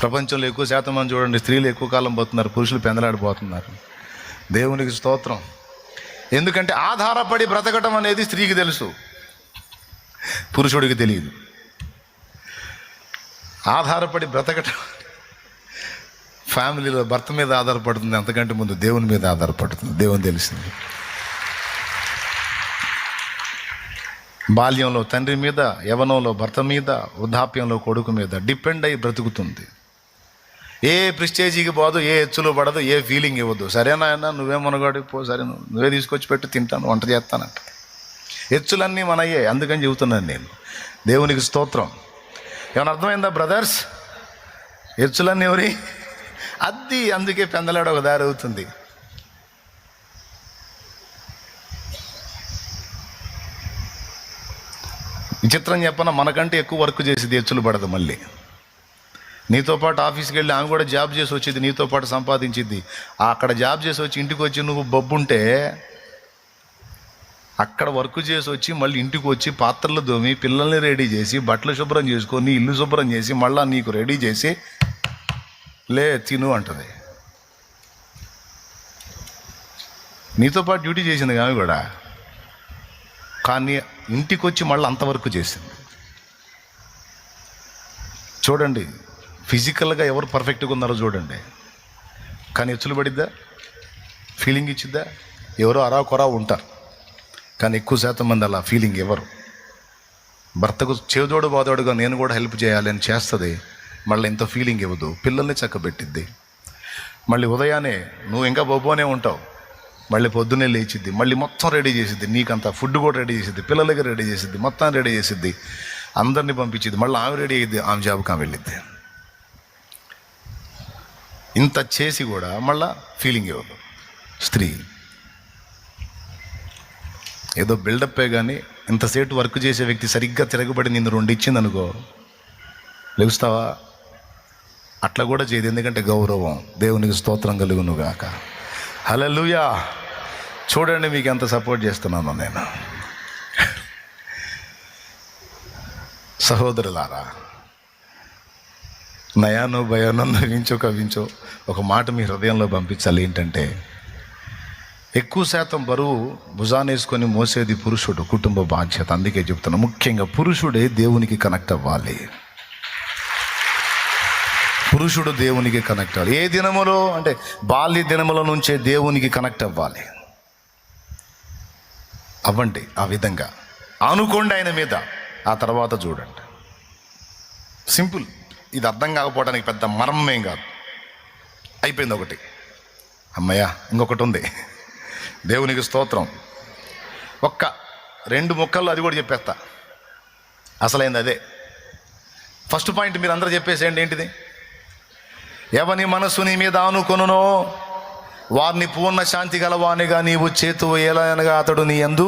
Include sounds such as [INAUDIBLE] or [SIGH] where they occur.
ప్రపంచంలో ఎక్కువ శాతం మనం చూడండి స్త్రీలు ఎక్కువ కాలం పోతున్నారు పురుషులు పెందలాడిపోతున్నారు. దేవునికి స్తోత్రం. ఎందుకంటే ఆధారపడి బ్రతకటం అనేది స్త్రీకి తెలుసు పురుషుడికి తెలియదు. ఆధారపడి బ్రతకటం [LAUGHS] ఫ్యామిలీలో భర్త మీద ఆధారపడుతుంది అంతకంటే ముందు దేవుని మీద ఆధారపడుతుంది దేవుని తెలిసింది. బాల్యంలో తండ్రి మీద యవనంలో భర్త మీద వృద్ధాప్యంలో కొడుకు మీద డిపెండ్ అయి బ్రతుకుతుంది. ఏ ప్రిస్టేజీకి పోదు ఏ ఎచ్చులు పడదు ఏ ఫీలింగ్ ఇవ్వద్దు సరేనా ఆయన నువ్వే మునగాడికి పో సరే నువ్వు నువ్వే తీసుకొచ్చి పెట్టి తింటాను వంట చేస్తానంట. ఎచ్చులన్నీ మనయ్యే అందుకని చెబుతున్నాను నేను. దేవునికి స్తోత్రం. ఏమైనా అర్థమైందా బ్రదర్స్? ఎచ్చులన్నీ ఎవరి? అద్ది అందుకే పెందలాడ ఒక దారి అవుతుంది. విచిత్రం చెప్పన మనకంటే ఎక్కువ వర్క్ చేసేది ఎచ్చులు పడదు మళ్ళీ. నీతో పాటు ఆఫీస్కి వెళ్ళి ఆమె కూడా జాబ్ చేసి వచ్చేది నీతో పాటు సంపాదించింది. అక్కడ జాబ్ చేసి వచ్చి ఇంటికి వచ్చి నువ్వు బొబ్బుంటే అక్కడ వర్క్ చేసి వచ్చి మళ్ళీ ఇంటికి వచ్చి పాత్రలు దోమి పిల్లల్ని రెడీ చేసి బట్టలు శుభ్రం చేసుకొని ఇల్లు శుభ్రం చేసి మళ్ళీ నీకు రెడీ చేసి లే తిను అంటది. నీతో పాటు డ్యూటీ చేసింది ఆమె కూడా. కానీ ఇంటికి వచ్చి మళ్ళీ అంతవరకు చేసింది. చూడండి ఫిజికల్గా ఎవరు పర్ఫెక్ట్గా ఉన్నారో చూడండి. కానీ ఎచ్చులు పడిద్దా ఫీలింగ్ ఇచ్చిద్దా? ఎవరో అరా కొరా ఉంటారు. కానీ ఎక్కువ శాతం మంది అలా ఫీలింగ్ ఎవరు? భర్తకు చేదోడు బాదోడుగా నేను కూడా హెల్ప్ చేయాలి అని చేస్తుంది మళ్ళీ ఇంత ఫీలింగ్ ఇవ్వదు పిల్లల్ని చక్కబెట్టిద్ది. మళ్ళీ ఉదయాన్నే నువ్వు ఇంకా బొబ్బోనే ఉంటావు మళ్ళీ పొద్దున్నే లేచిద్ది మళ్ళీ మొత్తం రెడీ చేసిద్ది నీకంతా ఫుడ్ కూడా రెడీ చేసిద్ది పిల్లలకి రెడీ చేసిద్ది మొత్తం రెడీ చేసిద్ది అందరినీ పంపించిద్ది మళ్ళీ ఆమె రెడీ అయ్యిద్ది ఆమె జాబ్కి ఆమె వెళ్ళిద్ది. ఇంత చేసి కూడా మళ్ళా ఫీలింగ్ ఇవ్వదు స్త్రీ. ఏదో బిల్డప్పే కానీ ఇంతసేపు వర్క్ చేసే వ్యక్తి సరిగ్గా తిరగబడి నిన్ను రెండు ఇచ్చింది అనుకో లెగుస్తావా అట్లా కూడా చేయదు. ఎందుకంటే గౌరవం దేవునికి స్తోత్రం కలుగును గాక హలలుయా చూడండి మీకు ఎంత సపోర్ట్ చేస్తున్నాను నేను. సహోదరులారా నయానో భయానో నవ్వించో కవించో ఒక మాట మీ హృదయంలో పంపించాలి ఏంటంటే ఎక్కువ శాతం బరువు భుజానేసుకొని మోసేది పురుషుడు కుటుంబ బాధ్యత. అందుకే చెప్తున్నా ముఖ్యంగా పురుషుడే దేవునికి కనెక్ట్ అవ్వాలి. పురుషుడు దేవునికి కనెక్ట్ అవ్వాలి. ఏ దినములో అంటే బాల్య దినముల నుంచే దేవునికి కనెక్ట్ అవ్వాలి. అవ్వండి ఆ విధంగా. అనుకోండి ఆయన మీద. ఆ తర్వాత చూడండి. సింపుల్ ఇది అర్థం కాకపోవడానికి పెద్ద మర్మమేం కాదు. అయిపోయింది ఒకటి. అమ్మయ్యా ఇంకొకటి ఉంది. దేవునికి స్తోత్రం. ఒక్క రెండు ముక్కల్లో అది కూడా చెప్పేస్తా. అసలైంది అదే. ఫస్ట్ పాయింట్ మీరు అందరూ చెప్పేసేయండి ఏంటిది? ఎవని మనసు నీ మీద ఆనుకొనునో వారిని పూర్ణ శాంతి గలవానిగా నీవు చేతు ఏలనగా అతడు నీ ఎందు